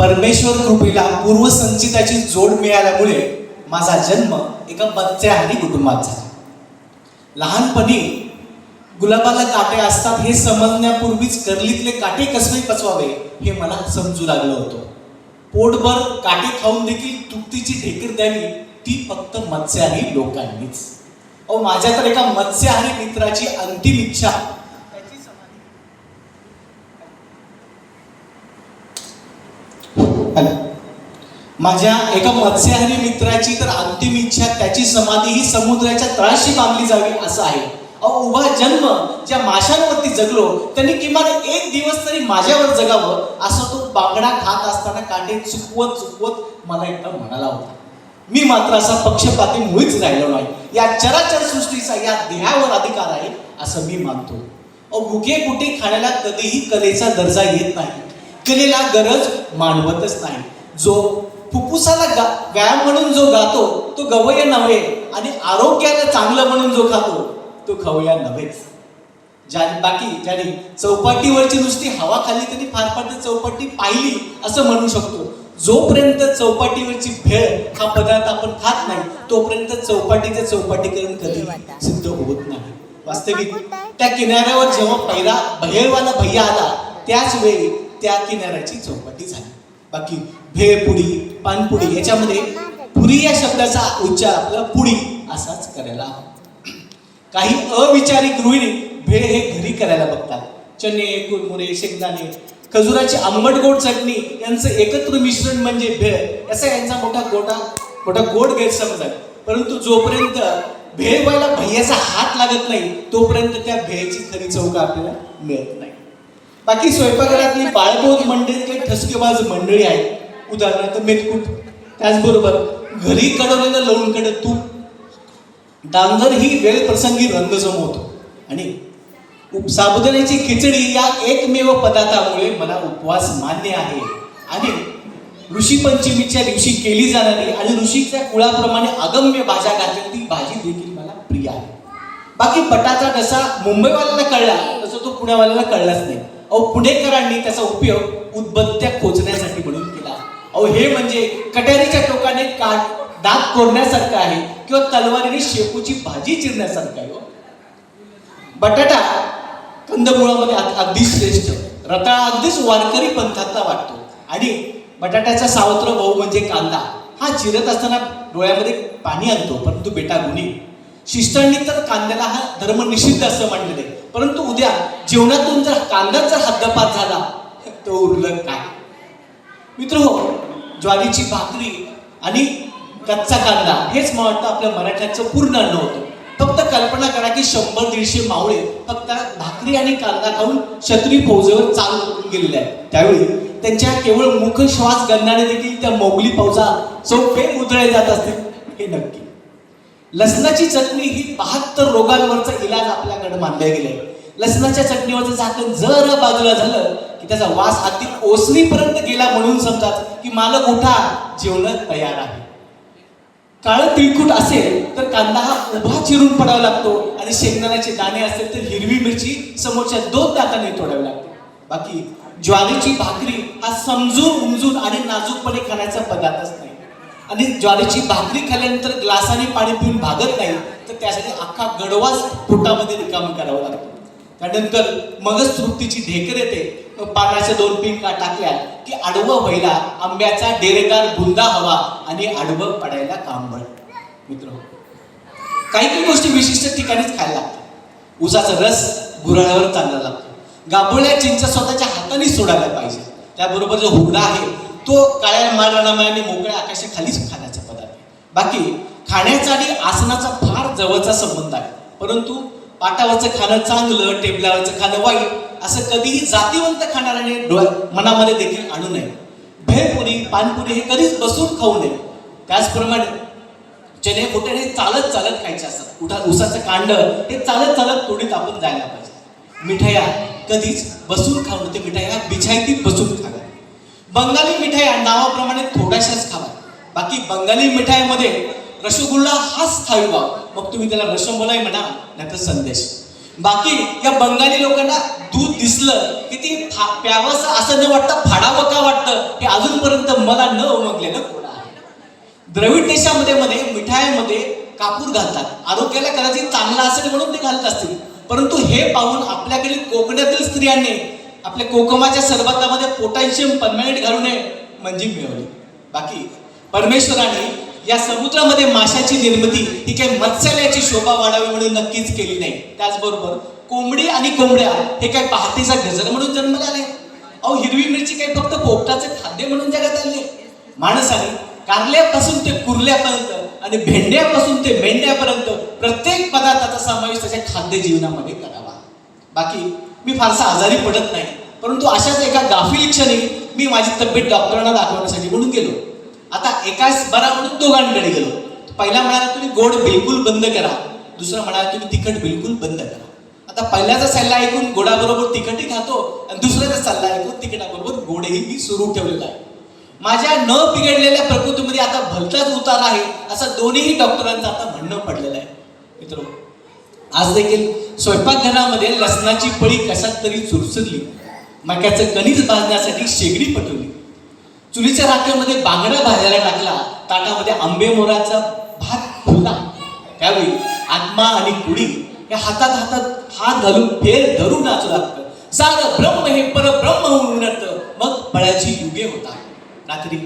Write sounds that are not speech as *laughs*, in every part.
परमेश्वर कृपेला पूर्वसंचिताची जोड मिळाल्यामुळे माझा जन्म एका मत्स्याहारी कुटुंबात झाला. लहानपणी गुलाबाला काटे असतात हे समजण्यापूर्वीच कर्लीतले काटे कसले पचवावे हे मला समजू लागलं होतं. पोटभर काटे खाऊन देखील तृप्तीची ढेकर द्यावी ती फक्त मत्स्याहारी लोकांनीच. अहो माझ्या तर एका मत्स्याहारी मित्राची अंतिम इच्छा हॅलो. माझ्या एका मत्स्यहारी मित्राची तर अंतिम इच्छा त्याची समाधी ही समुद्राच्या तळाशी बांधली जावी असं आहे. अहो उभा जन्म ज्या माशांवरती जगलो त्यांनी किमान एक दिवस तरी माझ्यावर जगावं असं तो बांगडा खात असताना काटे चुकवत चुकवत मला एकदा म्हणाला होता. मी मात्र असा पक्षपाती मुळीच राहिलो नाही. या चराचर सृष्टीचा या देहावर अधिकार आहे असं मी मानतो. अहो भुके कुठे खाण्याला कधीही कलेचा दर्जा येत नाही. कलेला गरज मानवतच नाही. जो फुफ्फुसाला गा व्यायाम म्हणून जो गातो तो गवय नव्हे आणि आरोग्याला चांगलं म्हणून जो खातो तो खवया नव्हेच. ज्या बाकी ज्याने चौपाटीवरची नुसती हवा खाली त्यांनी फार फार चौपाटी पाहिली असं म्हणू शकतो. जोपर्यंत चौपाटीवरची भेळ हा पदार्थ आपण खात नाही तोपर्यंत चौपाटीचं चौपाटीकरण कधी सिद्ध होत नाही. वास्तविक त्या किनाऱ्यावर जेव्हा पहिला भैरवाला भैया आला त्याच वेळी त्या किनाऱ्याची चौपाटी झाली. बाकी भेळपुडी पानपुडी याच्यामध्ये पुरी या शब्दाचा उच्चार आपला पुडी असाच करायला हवा. काही अविचारी गृहिणी भेळ हे घरी करायला बघतात. चणे कुरमुरे शेंगदाणे खजुराची आंबट गोड चटणी यांचं एकत्र मिश्रण म्हणजे भेळ. असा यांचा मोठा गोटा मोठा गोड गैरसमज आहे. परंतु जोपर्यंत भेळ व्हायला भैयाचा हात लागत नाही तोपर्यंत त्या भेळची खरी चौका आपल्याला मिळत नाही. बाकी स्वयंपाकघरातली बाळबोध मंडळी काही ठसकेबाज मंडळी आहेत उदाहरणार्थ मेथकूट त्याचबरोबर घरी कडवलेलं लवून कडक तूप डांगर ही वेळप्रसंगी रंग जमवतो आणि साबुदाण्याची खिचडी या एकमेव पदार्थामुळे मला उपवास मान्य आहे. आणि ऋषी पंचमीच्या दिवशी केली जाणारी आणि ऋषीच्या कुळाप्रमाणे अगम्य भाज्या घातली ती भाजी देखील मला प्रिय आहे. बाकी बटाटा जसा मुंबईवाल्याला कळला तसं तो पुण्यावाल्याला कळलाच नाही. अहो पुणेकरांनी त्याचा उपयोग उदबत्त्या खोचण्यासाठी म्हणून केला. अहो हे म्हणजे कट्यारीच्या टोकाने काट दात कोरण्यासारखं आहे किंवा तलवारीने शेपूची भाजी चिरण्यासारखं आहे हो. बटाटा कंदमुळामध्ये अगदी श्रेष्ठ. रताळा अगदीच वारकरी पंथातला वाटतो. आणि बटाट्याचा सावत्र भाऊ म्हणजे कांदा. हा चिरत असताना डोळ्यामध्ये पाणी आणतो परंतु बेटा गुणी. शिष्टांनी तर कांद्याला हा धर्म निषिद्ध असं मांडलेलं आहे. परंतु उद्या जेवणातून जर कांदा जर हद्दपात झाला *laughs* तो उरलं काय? मित्र हो ज्वारीची भाकरी आणि कच्चा कांदा हेच मला वाटतं आपल्या मराठ्याचं पूर्ण अन्न होतं. फक्त कल्पना करा की शंभर दीडशे मावळे फक्त भाकरी आणि कांदा खाऊन क्षत्रिय फौजेवर चाल करून गेलेले आहेत. त्यावेळी त्यांच्या केवळ मुख श्वास गंधाने देखील त्या मोगली फौजा चौफे उधळले जात असतील. हे नक्की. लसणाची चटणी ही बहात्तर रोगांवरचा इलाज आपल्याकडे मानल्या गेले लसणाच्या चटणीवरचं झाकण जर बाजूला झालं की त्याचा वास अगदी ओसणीपर्यंत गेला म्हणून समजाच की मालक उठा जेवण तयार आहे. काळं तिळकुट असेल तर कांदा हा उभा चिरून पडावा लागतो आणि शेंगदाण्याचे दाणे असेल तर हिरवी मिरची समोरच्या दोन दातांनी तोडावी लागते. बाकी ज्वारीची भाकरी हा समजून उमजून आणि नाजूकपणे खाण्याचा पदार्थच नाही. आणि ज्वारीची भाकरी खाल्ल्यानंतर ग्लासाने पाणी पिऊन भागत नाही तर त्यासाठी अख्खा गडवाच पोटामध्ये रिकाम करावा लागतो. त्यानंतर मगच तृप्तीची ढेकर येते. मग पाण्याच्या दोन पिंका टाकल्या की आडवं व्हायला आंब्याचा डेरेदार बुंदा हवा आणि आडवं पडायला कांबळ. मित्र काही काही गोष्टी विशिष्ट ठिकाणीच खायला लागतात. उसाचा रस गुराळावर चांगला लागतो. गाभोळ्या चिंच स्वतःच्या हाताने सोडायला पाहिजे. त्याबरोबर जो हुगडा आहे तो काळ्या माळरानामायाने मोकळ्या आकाशाखालीच खाण्याचा पदार्थ बाकी खाण्याचा आणि आसनाचा फार जवळचा संबंध आहे. परंतु पाटावरचं खाणं चांगलं टेबलावरचं खाणं वाईट असं कधीही जातीवंत खाणाऱ्याने डोळ्या मनामध्ये देखील आणू नये. भेळपुरी पानपुरी हे कधीच बसून खाऊ नये. त्याचप्रमाणे चणे हे चालत चालत खायचे असतात. कुठं उसाचं कांड हे चालत चालत तोडीत आपण जायला पाहिजे. मिठाया कधीच बसून खाऊ नये. ते मिठाया बिछायतीत बसून खाव्या बंगाली मिठाई नावाप्रमाणे थोड्याशाच खावा. बाकी बंगाली मिठाईमध्ये रसगुल्ला हाच खावी बा मग तुम्ही त्याला रसमलाई म्हणा नाहीतर संदेश. बाकी या बंगाली लोकांना दूध दिसलं की ती फा- प्यावंसं असं न वाटतं फाडावं का वाटतं हे अजूनपर्यंत मला न उमगलेलं कोण आहे? द्रविड देशामध्ये मध्ये मिठाईमध्ये कापूर घालतात. आरोग्याला कदाचित चांगला असेल म्हणून ते घालत असतील. परंतु हे पाहून आपल्याकडील कोकणातील स्त्रियांनी आपल्या कोकमाच्या सरबतामध्ये पोटॅशियम परमनंट घालू नये म्हणजे मिळवली. बाकी परमेश्वराने या समुद्रामध्ये माशाची निर्मिती ही काही मत्स्यालयाची शोभा वाढावी म्हणून नक्कीच केली नाही. त्याचबरोबर कोंबडी आणि कोंबड्या हे काय पहाटेचा गजर म्हणून जन्माला आले. अहो हिरवी मिरची काही फक्त पोपटाचे खाद्य म्हणून जगात आले माणसाने कारल्यापासून ते कुर्ल्यापर्यंत आणि भेंड्यापासून ते मेंढ्यापर्यंत प्रत्येक पदार्थाचा समावेश त्याच्या खाद्य जीवनामध्ये करावा. बाकी मी फारसा आजारी पडत नाही. परंतु अशाच एका गाफील क्षणी मी माझी तब्येत डॉक्टरांना दाखवण्यासाठी म्हणून गेलो. आता एकाच बरा म्हणून दोघांकडे गेलो. पहिला म्हणाला तुम्ही गोड बिलकुल बंद करा. दुसरा म्हणाला तुम्ही तिखट बिलकुल बंद करा. आता पहिल्याचा सल्ला ऐकून गोडाबरोबर तिखटही खातो आणि दुसऱ्याचा सल्ला ऐकून तिखटाबरोबर गोडही मी सुरू ठेवलेला आहे. माझ्या न बिघडलेल्या प्रकृतीमध्ये आता भलताच उतार आहे असं दोन्हीही डॉक्टरांचं आता म्हणणं पडलेलं आहे. मित्र आज देखील स्वयंपाकघरामध्ये लसणाची पळी कशात तरी चुरचुरली. मक्याचं कणीस भाजण्यासाठी शेगडी पटवली. चुलीच्या राखेमध्ये बांगडा भाजायला टाकला. ताटामध्ये आंबे मोराचा भात फुलला त्यावेळी आत्मा आणि कुडी या हातात हातात हात घालून फेर धरून नाचू लागतं. सारं ब्रह्म हे परब्रह्म होऊन उमटतं मग फळाची युगे होता रात्री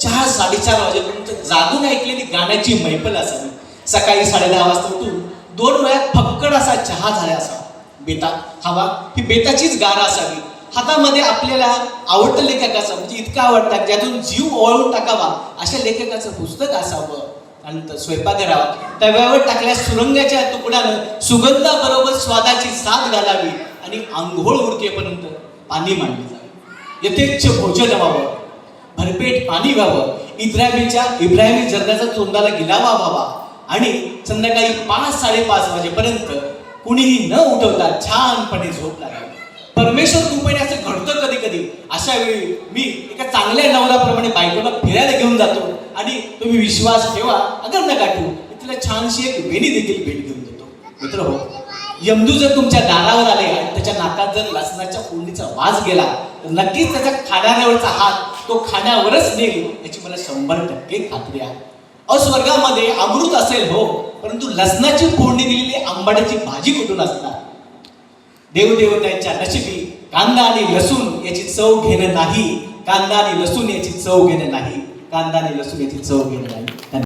चार साडेचार वाजेपर्यंत जागून ऐकलेली गाण्याची मैफल असावी. सकाळी साडेदहा वाजता उठून दोन वयात फक्कड असा चहा झाला असावा बेता हवा ही बेताचीच गार असावी. हातामध्ये आपल्याला आवडतं लेखकाचं म्हणजे इतकं आवडतात ज्यातून जीव ओळून टाकावा अशा लेखकाचं पुस्तक असावं. आणि स्वयंपाकघरावा तव्यावर टाकल्या सुरंगाच्या तुकड्यानं सुगंधाबरोबर स्वादाची साथ घालावी आणि आंघोळ उरकेपर्यंत पाणी मांडली जावे. यथेच्छ भोजन व्हावं. भरपेट पाणी व्हावं. इब्राहिमीच्या इब्राहिमी जर्दाचा तोंडाला गिलावा व्हावा. आणि संध्याकाळी पाच साडेपाच वाजेपर्यंत कुणीही न उठवता छानपणे झोप लागावी परमेश्वर कृपेने असं घडतं कधी कधी अशा वेळी मी एका चांगल्या नवऱ्याप्रमाणे बायकोला फिरायला घेऊन जातो आणि तुम्ही विश्वास ठेवा अगर नका ठेवू तिला छानशी एक वेणी देखील भेट घेऊन देतो. मित्र हो यमदू जर तुमच्या दारावर आले आणि त्याच्या नाकात जर लसणाच्या फोडणीचा वास गेला तर नक्कीच त्याच्या खाण्यावरचा हात तो खाण्यावरच नेईल याची मला शंभर टक्के खात्री आहे. अस्वर्गामध्ये अमृत असेल हो परंतु लसणाची फोडणी दिलेली आंबाड्याची भाजी कुठून असणार? देवदेवतांच्या नशिबी कांदा आणि लसूण याची चव घेणं नाही कांदा आणि लसूण याची चव घेणं नाही कांदा आणि लसूण याची चव घेणं नाही.